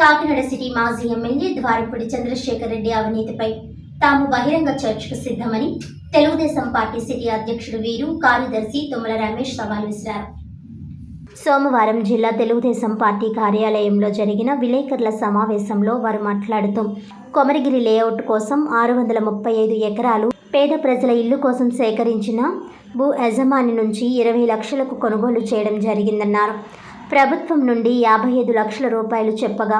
Kakinada city మాజీ MLA Dwarapudi Chandrasekhar Reddy అవినీతిపై తాము బహిరంగ చర్చకు సిద్ధమని తెలుగుదేశం పార్టీ సిటీ అధ్యక్షుడు వీరు కార్యదర్శి తుమ్మల రమేష్ సవాల్ విసిరారు. సోమవారం జిల్లా తెలుగుదేశం పార్టీ కార్యాలయంలో జరిగిన విలేకరుల సమావేశంలో వారు మాట్లాడుతూ కొమరగిరి లేఅవుట్ కోసం ఆరు వందల ముప్పై ఐదు ఎకరాలు పేద ప్రజల ఇల్లు కోసం సేకరించిన భూ యజమాని నుంచి ఇరవై లక్షలకు కొనుగోలు చేయడం జరిగిందన్నారు. ప్రభుత్వం నుండి యాభై ఐదు లక్షల రూపాయలు చెప్పగా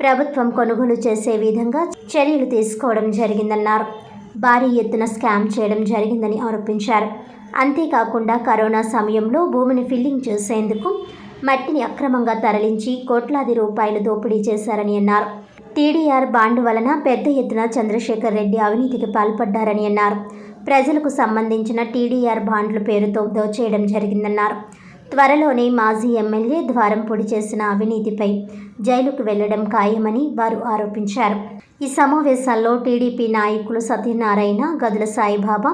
ప్రభుత్వం కొనుగోలు చేసే విధంగా చర్యలు తీసుకోవడం జరిగిందన్నారు. భారీ ఎత్తున స్కామ్ చేయడం జరిగిందని ఆరోపించారు. అంతేకాకుండా కరోనా సమయంలో భూమిని ఫిల్లింగ్ చేసేందుకు మట్టిని అక్రమంగా తరలించి కోట్లాది రూపాయలు దోపిడీ చేశారని అన్నారు. టీడీఆర్ బాండ్ వలన పెద్ద ఎత్తున చంద్రశేఖర్ రెడ్డి అవినీతికి పాల్పడ్డారని అన్నారు. ప్రజలకు సంబంధించిన టీడీఆర్ బాండ్ల పేరుతో దోచేయడం జరిగిందన్నారు. త్వరలోనే మాజీ ఎమ్మెల్యే ద్వారంపొడి చేసిన అవినీతిపై జైలుకు వెళ్ళడం ఖాయమని వారు ఆరోపించారు. ఈ సమావేశాల్లో టీడీపీ నాయకులు సత్యనారాయణ గదుల సాయిబాబా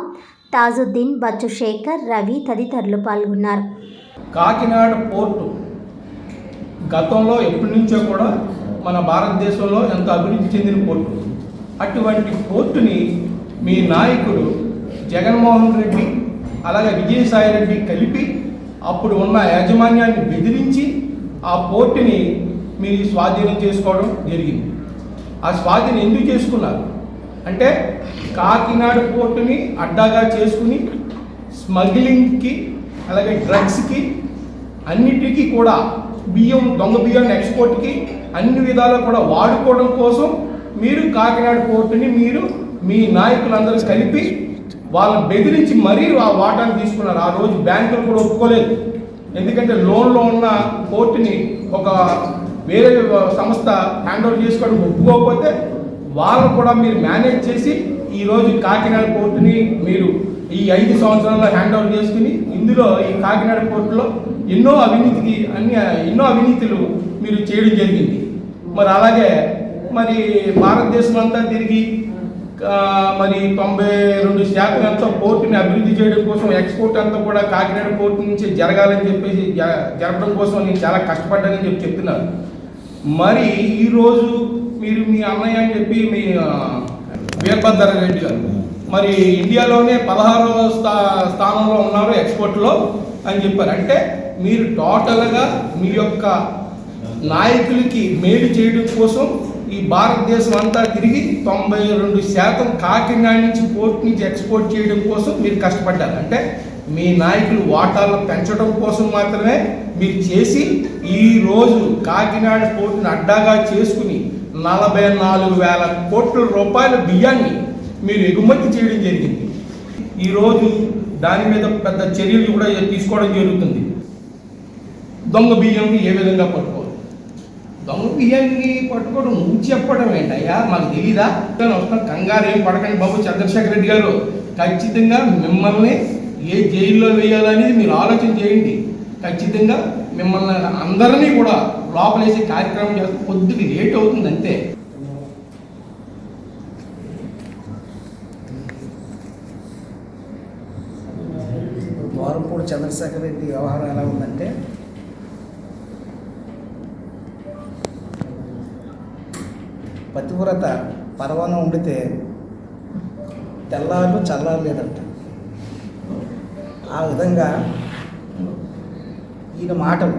తాజుద్దీన్ బచ్చు శేఖర్ రవి తదితరులు పాల్గొన్నారు. కాకినాడ పోర్టు గతంలో ఎప్పటి నుంచో కూడా మన భారతదేశంలో ఎంత అభివృద్ధి చెందిన పోర్టు. అటువంటి పోర్టుని మీ నాయకుడు జగన్మోహన్ రెడ్డి అలాగే విజయసాయి రెడ్డి కలిపి అప్పుడు ఉన్న యాజమాన్యాన్ని బెదిరించి ఆ పోర్టుని మీరు స్వాధీనం చేసుకోవడం జరిగింది. ఆ స్వాధీనం ఎందుకు చేసుకున్నారు? అంటే కాకినాడ పోర్టుని అడ్డాగా చేసుకుని స్మగ్లింగ్కి అలాగే డ్రగ్స్కి అన్నిటికీ కూడా బియ్యం దొంగ బియ్యాన్ని ఎక్స్పోర్ట్కి అన్ని విధాలు కూడా వాడుకోవడం కోసం మీరు కాకినాడ పోర్టుని మీరు మీ నాయకులందరూ కలిపి వాళ్ళని బెదిరించి మరీ ఆ వాటాను తీసుకున్నారు. ఆ రోజు బ్యాంకులు కూడా ఒప్పుకోలేదు. ఎందుకంటే లోన్లో ఉన్న కోర్టుని ఒక వేరే సంస్థ హ్యాండ్ ఓవర్ చేసుకోవడం ఒప్పుకోకపోతే వాళ్ళు కూడా మీరు మేనేజ్ చేసి ఈరోజు కాకినాడ పోర్టుని మీరు ఈ ఐదు సంవత్సరాల్లో హ్యాండ్ ఓవర్ చేసుకుని ఇందులో ఈ కాకినాడ పోర్టులో ఎన్నో అవినీతికి అన్ని ఎన్నో అవినీతులు మీరు చేయడం జరిగింది. మరి అలాగే మరి భారతదేశం అంతా తిరిగి మరి తొంభై రెండు శాతం ఎంతో పోర్టుని అభివృద్ధి చేయడం కోసం ఎక్స్పోర్ట్ అంతా కూడా కాకినాడ పోర్టు నుంచి జరగాలని చెప్పేసి జ- జరపడం కోసం నేను చాలా కష్టపడ్డానని చెప్పి చెప్తున్నాను. మరి ఈరోజు మీరు మీ అన్నయ్య అని చెప్పి మీ వీరభద్ర రెడ్డి గారు. మరి ఇండియాలోనే పదహారవ స్థా స్థానంలో ఉన్నారు ఎక్స్పోర్ట్లో అని చెప్పారు. అంటే మీరు టోటల్గా మీ యొక్క నాయకులకి మేలు చేయడం కోసం ఈ భారతదేశం అంతా తిరిగి తొంభై రెండు శాతం కాకినాడ నుంచి పోర్ట్ నుంచి ఎక్స్పోర్ట్ చేయడం కోసం మీరు కష్టపడ్డారు. అంటే మీ నాయకులు వాటాలను పెంచడం కోసం మాత్రమే మీరు చేసి ఈ రోజు కాకినాడ పోర్టును అడ్డాగా చేసుకుని నలభై నాలుగు వేల కోట్ల రూపాయల బియ్యాన్ని మీరు ఎగుమతి చేయడం జరిగింది. ఈరోజు దాని మీద పెద్ద చర్యలు కూడా తీసుకోవడం జరుగుతుంది. దొంగ బియ్యం ఏ విధంగా పట్టుకోవాలి? దొంగ బియ్యాన్ని పట్టుకోవడం నువ్వు చెప్పడం ఏంటయ్యా? మాకు తెలీదా? వస్తాం కంగారు ఏం పడకండి బాబు చంద్రశేఖర్ రెడ్డి గారు. ఖచ్చితంగా మిమ్మల్ని ఏ జైల్లో వేయాలనేది మీరు ఆలోచన చేయండి. ఖచ్చితంగా మిమ్మల్ని అందరినీ కూడా లోపలేసి కార్యక్రమం చేస్తే కొద్దిగా లేట్ అవుతుంది అంతే. ద్వారంపూడి చంద్రశేఖర్ రెడ్డి వ్యవహారం ఎలా ఉందంటే పతివ్రత పరవానం ఉండితే తెల్లారు చల్లారు లేదంట ఆ విధంగా ఈయన మాటలు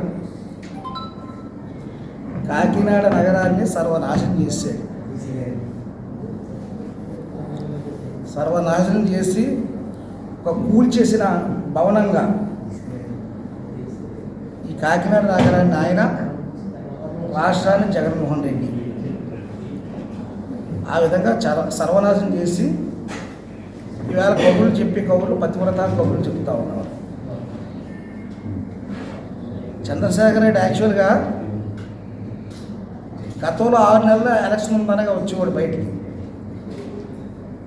కాకినాడ నగరాన్ని సర్వనాశనం చేశాడు. సర్వనాశనం చేసి ఒక కూల్చేసిన భవనంగా ఈ కాకినాడ నగరాన్ని ఆయన రాష్ట్రాన్ని జగన్మోహన్ రెడ్డి ఆ విధంగా సర్వనాశం సర్వనాశనం చేసి ఈవేళ కబుర్లు చెప్పి కబుర్లు పతివ్రత కబుర్లు చెప్తా ఉన్నారు. చంద్రశేఖర్ రెడ్డి యాక్చువల్గా గతంలో ఆరు నెలల ఎలక్షన్ ఉందనగా వచ్చేవాడు బయటికి.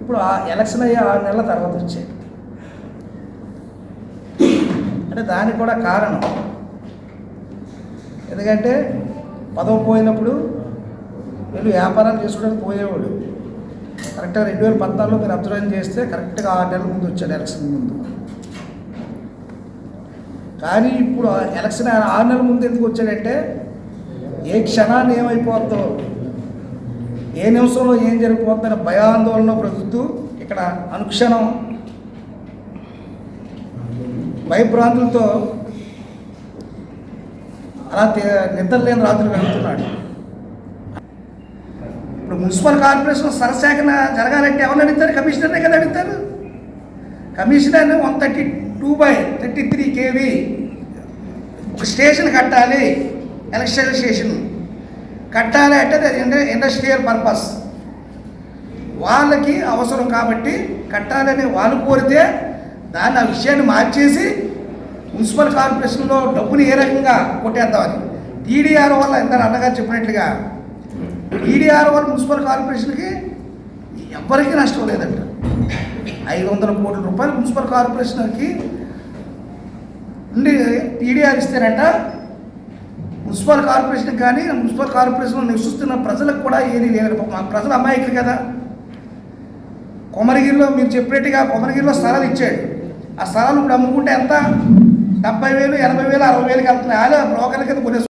ఇప్పుడు ఆ ఎలక్షన్ అయ్యే ఆరు నెలల తర్వాత వచ్చాయి అంటే దానికి కూడా కారణం. ఎందుకంటే పదవి పోయినప్పుడు వీళ్ళు వ్యాపారాలు చేసుకోవడానికి పోయేవాడు. కరెక్ట్గా రెండు వేల పద్నాలుగులో మీరు అబ్జర్వ్ చేస్తే కరెక్ట్గా ఆరు నెలల ముందు వచ్చాడు ఎలక్షన్ ముందు. కానీ ఇప్పుడు ఎలక్షన్ ఆరు నెలల ముందు ఎందుకు వచ్చాడంటే ఏ క్షణాన్ని ఏమైపోద్దో ఏ నిమిషంలో ఏం జరిగిపోతుందని భయాందోళన బ్రతుకుతూ ఇక్కడ అనుక్షణం భయభ్రాంతులతో అలా నిద్ర నిద్రలేని రాత్రులు వెళ్తున్నాడు ఇప్పుడు మున్సిపల్ కార్పొరేషన్ సరసేకరణ జరగాలంటే ఎవరు అడుగుతారు కమిషనర్నే కదా అడుగుతారు commissioner one thirty two by thirty three KV ఒక స్టేషన్ కట్టాలి ఎలక్ట్రికల్ స్టేషన్. కట్టాలి అంటే అది ఇండస్ట్రియల్ పర్పస్. వాళ్ళకి అవసరం కాబట్టి కట్టాలని వాళ్ళు కోరితే దాన్ని ఆ విషయాన్ని మార్చేసి మున్సిపల్ కార్పొరేషన్లో డబ్బుని ఏ రకంగా కొట్టేద్దామని. టీడీఆర్ వల్ల ఇందరు అన్నగారు చెప్పినట్లుగా టీడీఆర్ వల్ల మున్సిపల్ కార్పొరేషన్కి ఎవ్వరికీ నష్టం లేదంట. ఐదు వందల కోట్ల రూపాయలు మున్సిపల్ కార్పొరేషన్కి ఉండి టీడీఆర్ ఇస్తేనంట మున్సిపల్ కార్పొరేషన్ కానీ మున్సిపల్ కార్పొరేషన్లో నివసిస్తున్న ప్రజలకు కూడా ఏది లేదు మా ప్రజలు అమాయకులు కదా. కొమరగిరిలో మీరు చెప్పినట్టుగా కొమరగిరిలో స్థలాలు ఇచ్చాడు. ఆ స్థలాలు ఇప్పుడు అమ్ముకుంటే ఎంత? డెబ్బై వేలు ఎనభై వేలు అరవై వేలకి వెళ్తున్నాయి. అలా బ్రోకర్ల కింద కొనేసి